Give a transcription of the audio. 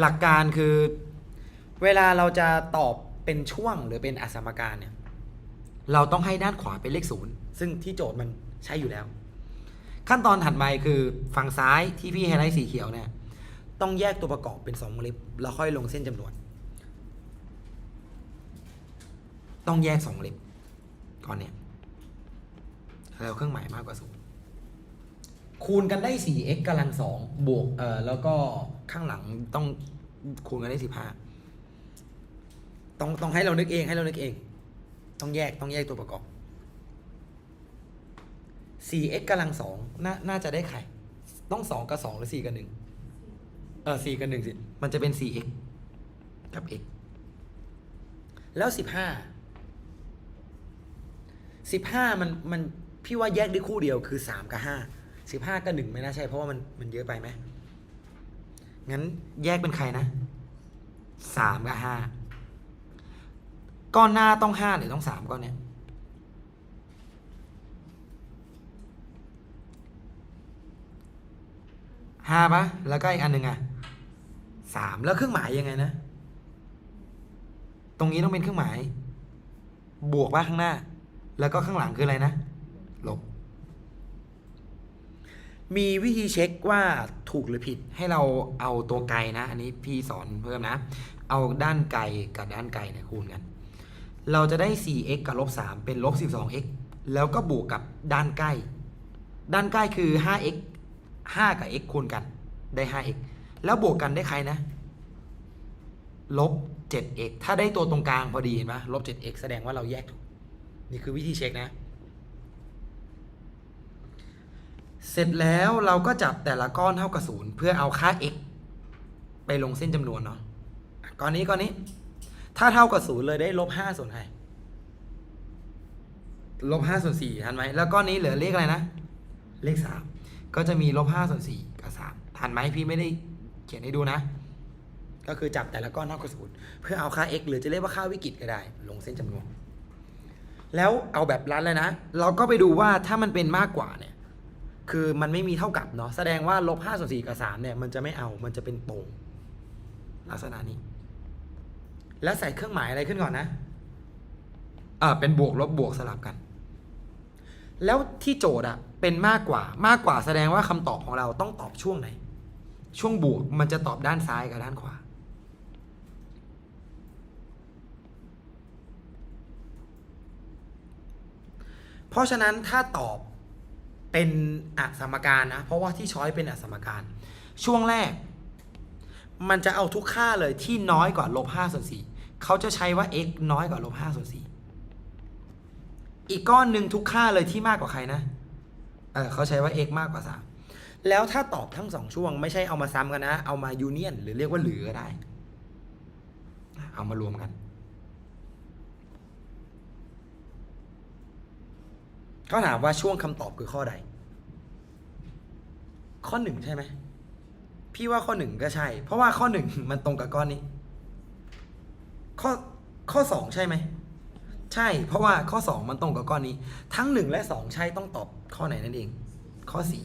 หลักการคือ เวลาเราจะตอบเป็นช่วงหรือเป็นอสมการเนี่ย เราต้องให้ด้านขวาเป็นเลขศูนย์ซึ่งที่โจทย์มันใช้อยู่แล้ว ขั้นตอนถัดไปคือฝั่งซ้ายที่พี่ไฮไลท์สีเขียวเนี่ย ต้องแยกตัวประกอบเป็นสองวงเล็บแล้วค่อยลงเส้นจำนวน ต้องแยกสองเล็บก่อนเนี่ยแล้วเครื่องหมายมากกว่าศูนย์ คูณกันได้ 4x กำลังสองบวกเอ่อแล้วก็ข้างหลังต้องคูณกันได้ 15 ต้องต้องให้เรานึกเองให้เรานึกเอง ต้องแยกต้องแยกตัวประกอบ 4x กำลังสองน่าน่าจะได้ใคร ต้อง 2 กับ 2 หรือ 4 กับ 1 เออ4กับ 1 สิ มันจะเป็น 4x กับ x แล้ว 15 15 มันมันพี่ว่าแยกได้คู่เดียวคือ 3 กับ 5 15กับ1ไม่น่าใช่เพราะว่ามันมันเยอะไปไหมงั้นแยกเป็นใครนะ3กับ5ก้อนหน้าต้อง5หรือต้อง3ก้อนเนี้ยห้าปะแล้วก็อีกอันหนึ่งอะสามแล้วเครื่องหมายยังไงนะ ตรงนี้ต้องเป็นเครื่องหมาย บวกว่าข้างหน้า แล้วก็ข้างหลังคืออะไรนะลบ มีวิธีเช็คว่าถูกหรือผิดให้เราเอาตัวไกลนะ อันนี้พี่สอนเพิ่มนะ เอาด้านไกลกับด้านไกลเนี่ยคูณกัน เราจะได้ 4x กับลบ3เป็นลบ 12x แล้วก็บวกกับด้านใกล้ ด้านใกล้คือ 5x 5 กับ x คูณกันได้ 5x แล้วบวกกันได้ใครนะ ลบ 7x ถ้าได้ตัวตรงกลางพอดีเห็นไหมลบ 7x แสดงว่าเราแยกถูก นี่คือวิธีเช็คนะ เสร็จแล้วเราก็จับแต่ละก้อนเท่ากับศูนย์เพื่อเอาค่า x ไปลงเส้นจำนวนเนาะก้อนนี้ก้อนนี้ ถ้าเท่ากับศูนย์เลยได้ลบห้าส่วนใครลบห้าส่วนสี่ทันไหมแล้วก้อนนี้เหลือเลขอะไรนะ เลขสามก็จะมีลบห้าส่วนสี่กับสามทันไหมพี่ไม่ได้เขียนให้ดูนะ ก็คือจับแต่ละก้อนเท่ากับศูนย์เพื่อเอาค่า x หรือจะเรียกว่าค่าวิกฤตก็ได้ ลงเส้นจำนวน แล้วเอาแบบรัดเลยนะ เราก็ไปดูว่าถ้ามันเป็นมากกว่าเนี่ย คือมันไม่มีเท่ากับเนาะแสดงว่าลบห้าส่วนสี่กับสามเนี่ยมันจะไม่เอามันจะเป็นโป่งลักษณะนี้ แล้วใส่เครื่องหมายอะไรขึ้นก่อนนะเออเป็นบวกลบบวกสลับกัน แล้วที่โจทย์อะเป็นมากกว่ามากกว่าแสดงว่าคำตอบของเราต้องตอบช่วงไหน ช่วงบวกมันจะตอบด้านซ้ายกับด้านขวาเพราะฉะนั้นถ้าตอบ เป็นอสมการนะ เพราะว่าที่ช้อยเป็นอสมการ ช่วงแรก มันจะเอาทุกค่าเลยที่น้อยกว่าลบห้าส่วนสี่เขาจะใช้ว่า x น้อยกว่าลบห้าส่วนสี่อีกก้อนหนึ่งทุกค่าเลยที่มากกว่าใครนะเออเขาใช้ว่า x มากกว่าสามแล้วถ้าตอบทั้งสองช่วง ไม่ใช่เอามาซ้ำกันนะ เอามายูเนียนหรือเรียกว่าเหลือก็ได้ เอามารวมกัน เขาถามว่าช่วงคำตอบคือข้อใด ข้อหนึ่งใช่ไหม พี่ว่าข้อหนึ่งก็ใช่ เพราะว่าข้อหนึ่งมันตรงกับก้อนนี้ ข้อข้อสองใช่ไหม ใช่ เพราะว่าข้อสองมันตรงกับก้อนนี้ ทั้งหนึ่งและสองใช่ต้องตอบข้อไหนนั่นเอง ข้อสี่